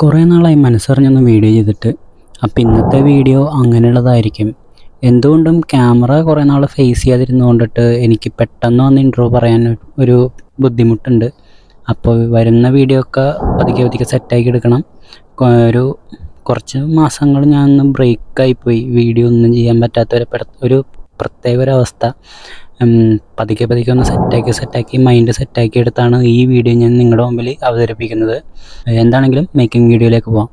കുറേ നാളായി മനസ്സറിഞ്ഞൊന്ന് വീഡിയോ ചെയ്തിട്ട്. അപ്പോൾ ഇന്നത്തെ വീഡിയോ അങ്ങനെയുള്ളതായിരിക്കും. എന്തുകൊണ്ടും ക്യാമറ കുറേ നാൾ ഫേസ് ചെയ്യാതിരുന്നു കൊണ്ടിട്ട് എനിക്ക് പെട്ടെന്ന് വന്ന് ഇൻട്രോ പറയാൻ ഒരു ബുദ്ധിമുട്ടുണ്ട്. അപ്പോൾ വരുന്ന വീഡിയോ ഒക്കെ പതുക്കെ പതുക്കെ സെറ്റാക്കി എടുക്കണം. ഒരു കുറച്ച് മാസങ്ങൾ ഞാൻ ഒന്ന് ബ്രേക്കായി പോയി. വീഡിയോ ഒന്നും ചെയ്യാൻ പറ്റാത്ത ഒരു ഒരു പ്രത്യേക ഒരു അവസ്ഥ. പതുക്കെ പതുക്കെ ഒന്ന് സെറ്റാക്കി സെറ്റാക്കി മൈൻഡ് സെറ്റാക്കി എടുത്താണ് ഈ വീഡിയോ ഞാൻ നിങ്ങളുടെ മുമ്പിൽ അവതരിപ്പിക്കുന്നത്. എന്താണെങ്കിലും മേക്കിംഗ് വീഡിയോയിലേക്ക് പോവാം.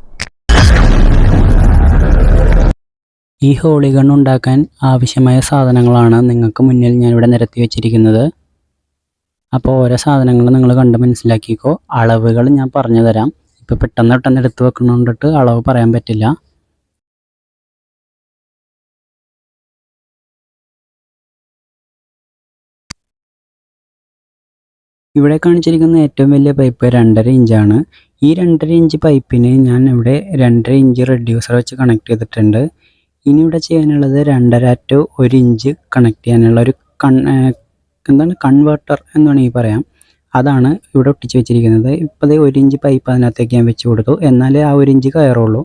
ഈ ഹോളി ഗൺ ഉണ്ടാക്കാൻ ആവശ്യമായ സാധനങ്ങളാണ് നിങ്ങൾക്ക് മുന്നിൽ ഞാനിവിടെ നിരത്തി വെച്ചിരിക്കുന്നത്. അപ്പോൾ ഓരോ സാധനങ്ങൾ നിങ്ങൾ കണ്ട് മനസ്സിലാക്കിക്കോ. അളവുകൾ ഞാൻ പറഞ്ഞു തരാം ഇപ്പോൾ പെട്ടെന്ന് പെട്ടെന്ന് എടുത്ത് വെക്കണോണ്ടിട്ട് അളവ് പറയാൻ പറ്റില്ല. ഇവിടെ കാണിച്ചിരിക്കുന്ന ഏറ്റവും വലിയ പൈപ്പ് രണ്ടര ഇഞ്ചാണ് ഈ രണ്ടര ഇഞ്ച് പൈപ്പിന് ഞാൻ ഇവിടെ രണ്ടര ഇഞ്ച് റെഡ്യൂസർ വെച്ച് കണക്ട് ചെയ്തിട്ടുണ്ട്. ഇനി ഇവിടെ ചെയ്യാനുള്ളത് രണ്ടര ടു ഒരു ഇഞ്ച് കണക്ട് ചെയ്യാനുള്ള ഒരു കൺ എന്താണ് കൺവേർട്ടർ എന്ന് വേണമെങ്കിൽ പറയാം. അതാണ് ഇവിടെ ഒട്ടിച്ച് വെച്ചിരിക്കുന്നത്. ഇപ്പോൾ ഒരു ഇഞ്ച് പൈപ്പ് അതിനകത്തേക്ക് ഞാൻ വെച്ച് കൊടുത്തു. എന്നാലേ ആ ഒരു ഇഞ്ച് കയറുള്ളൂ.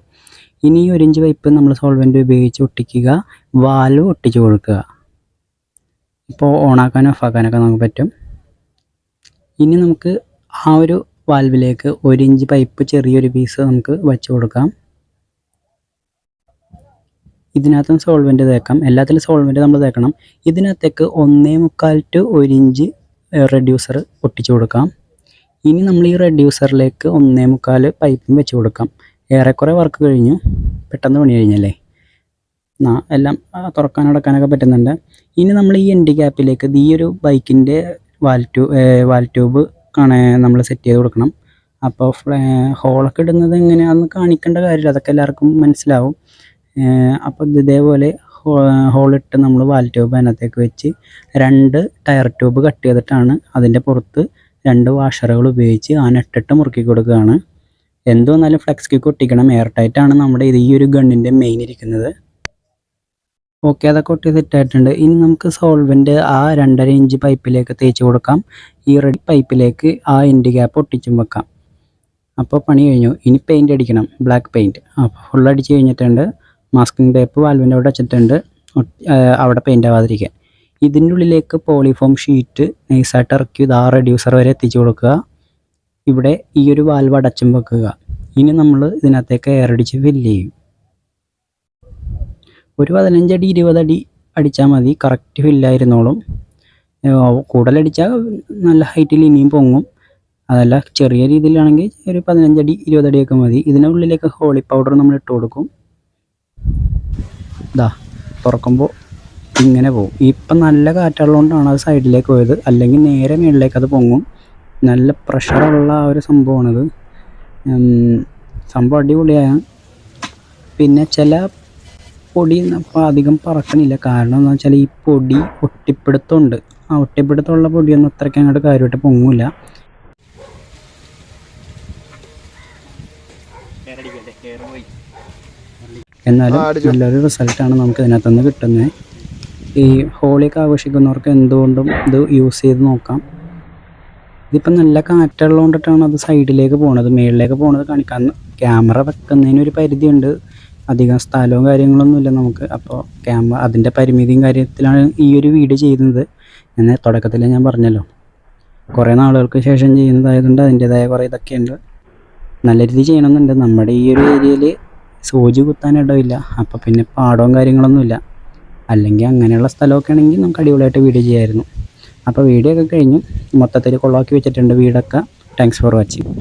ഇനി ഈ ഒരു ഇഞ്ച് പൈപ്പ് നമ്മൾ സോൾവെന്റ് ഉപയോഗിച്ച് ഒട്ടിക്കുക. വാൽവ് ഒട്ടിച്ച് കൊടുക്കുക. ഇപ്പോൾ ഓണാക്കാനും ഓഫാക്കാനൊക്കെ നമുക്ക് പറ്റും. ഇനി നമുക്ക് ആ ഒരു വാൽവിലേക്ക് ഒരു ഇഞ്ച് പൈപ്പ് ചെറിയൊരു പീസ് നമുക്ക് വെച്ച് കൊടുക്കാം. ഇതിനകത്തും സോൾവെന്റ് തേക്കാം. എല്ലാത്തിലും സോൾവെന്റ് നമ്മൾ തേക്കണം. ഇതിനകത്തേക്ക് ഒന്നേ മുക്കാൽ ടു ഒരു ഇഞ്ച് റെഡ്യൂസർ ഒട്ടിച്ചു കൊടുക്കാം. ഇനി നമ്മൾ ഈ റെഡ്യൂസറിലേക്ക് ഒന്നേ മുക്കാൽ പൈപ്പും വെച്ച് കൊടുക്കാം. ഏറെക്കുറെ വർക്ക് കഴിഞ്ഞു. പെട്ടെന്ന് പണി കഴിഞ്ഞല്ലേ? ആ എല്ലാം തുറക്കാനടക്കാനൊക്കെ പറ്റുന്നുണ്ട്. ഇനി നമ്മൾ ഈ എൻഡ് ക്യാപ്പിലേക്ക് ഈ ഒരു ബൈക്കിന്റെ വാൽ ട്യൂ വാൽ ട്യൂബ് ആണ് നമ്മൾ സെറ്റ് ചെയ്ത് കൊടുക്കണം. അപ്പോൾ ഹോളൊക്കെ ഇടുന്നത് എങ്ങനെയാണെന്ന് കാണിക്കേണ്ട കാര്യമില്ല. അതൊക്കെ എല്ലാവർക്കും മനസ്സിലാവും. അപ്പോൾ ഇതേപോലെ ഹോളിട്ട് നമ്മൾ വാൽ ട്യൂബ് അതിനകത്തേക്ക് വെച്ച് രണ്ട് ടയർ ട്യൂബ് കട്ട് ചെയ്തിട്ടാണ് അതിന്റെ പുറത്ത് രണ്ട് വാഷറുകൾ ഉപയോഗിച്ച് ആ നെട്ടിട്ട് മുറുക്കി കൊടുക്കുകയാണ്. എന്ത് വന്നാലും ഫ്ലെക്സ് ക്യൂക്ക് ഒട്ടിക്കണം. എയർ ടൈറ്റാണ് നമ്മുടെ ഇത് ഈ ഒരു ഗണ്ണിന്റെ മെയിൻ ഇരിക്കുന്നത്. ഓക്കെ അതൊക്കെ ഒട്ടി സെറ്റായിട്ടുണ്ട് ഇനി നമുക്ക് സോൾവെന്റ് ആ രണ്ടര ഇഞ്ച് പൈപ്പിലേക്ക് തേച്ച് കൊടുക്കാം. ഈ റെഡി പൈപ്പിലേക്ക് ആ എൻഡ് ഗ്യാപ്പ് ഒട്ടിച്ചും വെക്കാം. അപ്പോൾ പണി കഴിഞ്ഞു. ഇനി പെയിന്റ് അടിക്കണം. ബ്ലാക്ക് പെയിന്റ് അപ്പോൾ ഫുൾ അടിച്ച് കഴിഞ്ഞിട്ടുണ്ട്. മാസ്കിംഗ് ടേപ്പ് വാൽവിന്റെ അവിടെ വെച്ചിട്ടുണ്ട്. അവിടെ പെയിന്റ് ആവാതിരിക്കാൻ. ഇതിന്റെ ഉള്ളിലേക്ക് പോളിഫോം ഷീറ്റ് നൈസായിട്ട് ഇറക്കി ഇത് ആ റെഡ്യൂസർ വരെ എത്തിച്ചു കൊടുക്കുക. ഇവിടെ ഈ ഒരു വാൽവ് അടച്ചും വെക്കുക. ഇനി നമ്മൾ ഇതിനകത്തേക്ക് എയർ അടിച്ച് ഫില്ല് ചെയ്യും. ഒരു പതിനഞ്ചടി ഇരുപതടി അടിച്ചാൽ മതി. കറക്റ്റ് ഫില്ലായിരുന്നോളും കൂടുതലടിച്ചാൽ നല്ല ഹൈറ്റിൽ ഇനിയും പൊങ്ങും. അതല്ല ചെറിയ രീതിയിലാണെങ്കിൽ ഒരു പതിനഞ്ചടി ഇരുപതടിയൊക്കെ മതി. ഇതിനുള്ളിലേക്ക് ഹോളി പൗഡർ നമ്മൾ ഇട്ട് കൊടുക്കും. ഇതാ തുറക്കുമ്പോൾ ഇങ്ങനെ പോകും ഇപ്പം നല്ല കാറ്റുള്ളതുകൊണ്ടാണ് അത് സൈഡിലേക്ക് പോയത്. അല്ലെങ്കിൽ നേരെ മുകളിലേക്ക് അത് പൊങ്ങും. നല്ല പ്രഷറുള്ള ആ ഒരു സംഭവമാണത്. സംഭവം അടിപൊളിയാണ് പിന്നെ ചില പൊടി അപ്പോൾ അധികം പറക്കണില്ല. കാരണം എന്താ വെച്ചാൽ ഈ പൊടി ഒട്ടിപ്പിടുത്തമുണ്ട്. ആ ഒട്ടിപ്പിടുത്തമുള്ള പൊടിയൊന്നും അത്രയ്ക്ക് അങ്ങോട്ട് കാര്യമായിട്ട് പൊങ്ങില്ല എന്നാലും നല്ലൊരു റിസൾട്ടാണ് നമുക്ക് ഇതിനകത്ത് നിന്ന് കിട്ടുന്നത്. ഈ ഹോളിയൊക്കെ ആഘോഷിക്കുന്നവർക്ക് എന്തുകൊണ്ടും ഇത് യൂസ് ചെയ്ത് നോക്കാം. ഇതിപ്പോൾ നല്ല കാറ്റുള്ളതുകൊണ്ടിട്ടാണ് അത് സൈഡിലേക്ക് പോണത് മേളിലേക്ക് പോണത് കാണിക്കാൻ ക്യാമറ വെക്കുന്നതിനൊരു പരിധിയുണ്ട്. അധികം സ്ഥലവും കാര്യങ്ങളൊന്നുമില്ല നമുക്ക്. അപ്പോൾ ക്യാമറ അതിന്റെ പരിമിതിയും കാര്യത്തിലാണ് ഈ ഒരു വീഡിയോ ചെയ്യുന്നത് എന്ന് തുടക്കത്തിൽ ഞാൻ പറഞ്ഞല്ലോ. കുറേ നാളുകൾക്ക് ശേഷം ചെയ്യുന്നതായതുകൊണ്ട് അതിന്റേതായ കുറേ ഇതൊക്കെയുണ്ട് നല്ല രീതിയിൽ ചെയ്യണമെന്നുണ്ട്. നമ്മുടെ ഈ ഒരു ഏരിയയിൽ സൂചി കുത്താനിടമില്ല അപ്പോൾ പിന്നെ പാടവും കാര്യങ്ങളൊന്നുമില്ല അല്ലെങ്കിൽ അങ്ങനെയുള്ള സ്ഥലമൊക്കെ ആണെങ്കിൽ നമുക്ക് അടിപൊളിയായിട്ട് വീഡിയോ ചെയ്യാമായിരുന്നു അപ്പോൾ വീഡിയോ ഒക്കെ കഴിഞ്ഞു. മൊത്തത്തിൽ കൊള്ളാക്കി വെച്ചിട്ടുണ്ട് വീടൊക്കെ. Thanks for watching